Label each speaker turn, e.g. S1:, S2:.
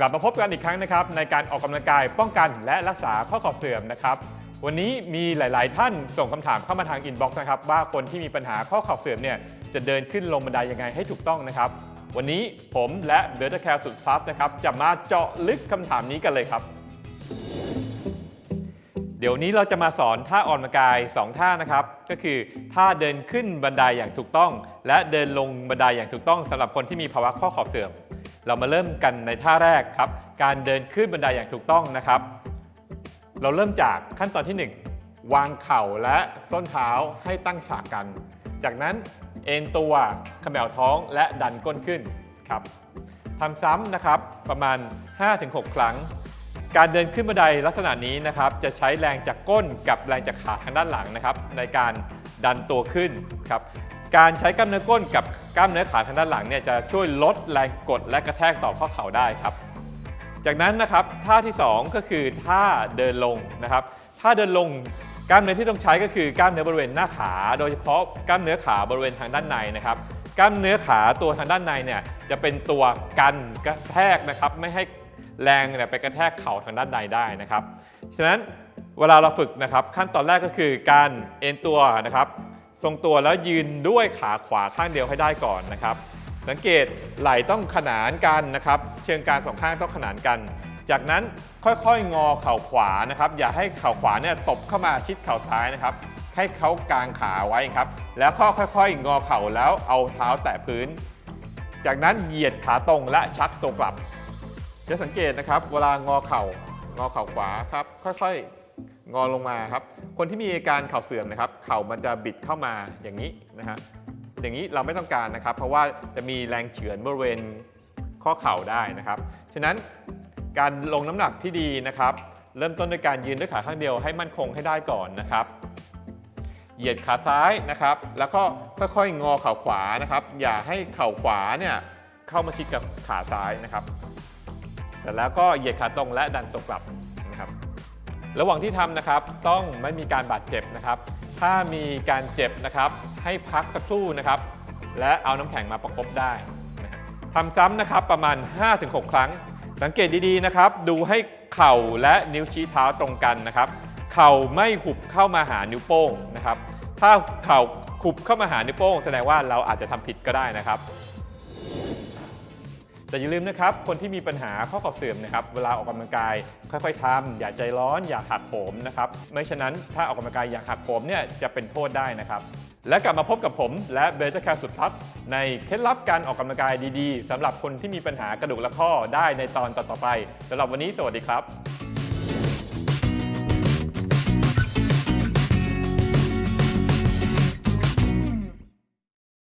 S1: กลับมาพบกันอีกครั้งนะครับในการออกกำลังกายป้องกันและรักษาข้อเข่าเสื่อมนะครับ วันนี้มีหลาย ๆ ท่านส่งคำถามเข้ามาทางอินบ็อกซ์นะครับว่าคนที่มีปัญหาข้อเข่าเสื่อมเนี่ยจะเดินขึ้นลงบันไดยังไงให้ถูกต้องนะครับ วันนี้ผมและเบลต์แคร์สุดฟับนะครับจะมาเจาะลึกคำถามนี้กันเลยครับ เดี๋ยวนี้เราจะมาสอนท่าออกกำลังกาย 2 ท่านะครับ ก็คือท่าเดินขึ้นบันไดอย่างถูกต้อง และเดินลงบันไดอย่างถูกต้องสำหรับคนที่มีภาวะข้อเข่าเสื่อม เรามาเริ่มกันในท่าแรกครับ การเดินขึ้นบันไดอย่างถูกต้องนะครับ เราเริ่มจากขั้นตอนที่ 1 วางเข่าและส้นเท้าให้ตั้งฉากกัน จากนั้นเอนตัวเขมวท้องและดันก้นขึ้นครับทำซ้ำนะครับประมาณ 5-6 ครั้ง การเดินขึ้นบันไดลักษณะนี้นะครับ จะใช้แรงจากก้นกับแรงจากขาทางด้านหลังนะครับ ในการดันตัวขึ้นครับ การใช้กล้ามเนื้อก้นกับกล้ามเนื้อขาทางด้านหลังเนี่ยจะช่วยลดแรงกดและกระแทกต่อข้อเข่าได้ครับ จากนั้นนะครับท่าที่ 2 ก็คือท่าเดินลงนะครับท่าเดินลงกล้ามเนื้อที่ต้องใช้ก็คือกล้ามเนื้อบริเวณหน้าขา โดยเฉพาะกล้ามเนื้อขาบริเวณทางด้านในนะครับกล้ามเนื้อขาตัวทางด้านในเนี่ยจะเป็นตัวกันกระแทกนะครับไม่ให้แรงเนี่ยไปกระแทกเข่าทางด้านในได้นะครับ ฉะนั้นเวลาเราฝึกนะครับขั้นตอนแรกก็คือการเอ็นตัวนะครับ ทรงตัวแล้วยืนด้วยขาขวาข้างเดียวให้ได้ก่อนนะครับ สังเกตไหล่ต้องขนานกันนะครับ เชิงกรานสองข้างต้องขนานกัน จากนั้นค่อยๆ งอเข่าขวานะครับ อย่าให้เข่าขวาเนี่ยตบเข้ามาชิดเข่าซ้ายนะครับ ให้เขากางขาไว้ครับ แล้วก็ค่อยๆ งอเข่าแล้วเอาเท้าแตะพื้น จากนั้นเหยียดขาตรงและชักตัวกลับ จะสังเกตนะครับ เวลางอเข่างอเข่าขวาครับ ค่อยๆ งอลงมาครับ คนที่มีอาการเข่าเสื่อมนะครับ เข่ามันจะบิดเข้ามาอย่างนี้นะฮะ อย่างนี้เราไม่ต้องการนะครับ เพราะว่าจะมีแรงเฉือนบริเวณข้อเข่าได้นะครับ ฉะนั้นการลงน้ำหนักที่ดีนะครับ เริ่มต้นด้วยการยืนด้วยขาข้างเดียวให้มั่นคงให้ได้ก่อนนะครับ เหยียดขาซ้ายนะครับ แล้วก็ค่อยๆงอเข่าขวานะครับ อย่าให้เข่าขวาเนี่ยเข้ามาชิดกับขาซ้ายนะครับ เสร็จแล้วก็เหยียดขาตรงและดันตัวกลับ ระหว่างที่ทำนะครับต้องไม่มีการบาดเจ็บนะครับ ถ้ามีการเจ็บนะครับให้พักสักครู่นะครับ และเอาน้ำแข็งมาประคบได้นะทำซ้ำนะครับประมาณ 5-6 ครั้ง สังเกตดีๆนะครับ ดูให้เข่าและนิ้วชี้เท้าตรงกันนะครับ เข่าไม่หุบเข้ามาหานิ้วโป้งนะครับ ถ้าเข่าขุบเข้ามาหานิ้วโป้ง แสดงว่าเราอาจจะทำผิดก็ได้นะครับ แต่อย่าลืมนะครับ คนที่มีปัญหาข้อเข่าเสื่อมนะครับ เวลาออกกำลังกาย ค่อยๆทำอย่าใจร้อนอย่าหักโหมนะครับ ไม่ฉะนั้นถ้าออกกำลังกายอย่างหักโหมเนี่ยจะเป็นโทษได้นะครับ และกลับมาพบกับผมและเบรจ่าแคร์สุดพัฒในเคล็ดลับการออกกำลังกายดีๆสำหรับคนที่มีปัญหากระดูกและข้อได้ในตอนต่อๆไปสำหรับวันนี้สวัสดีครับ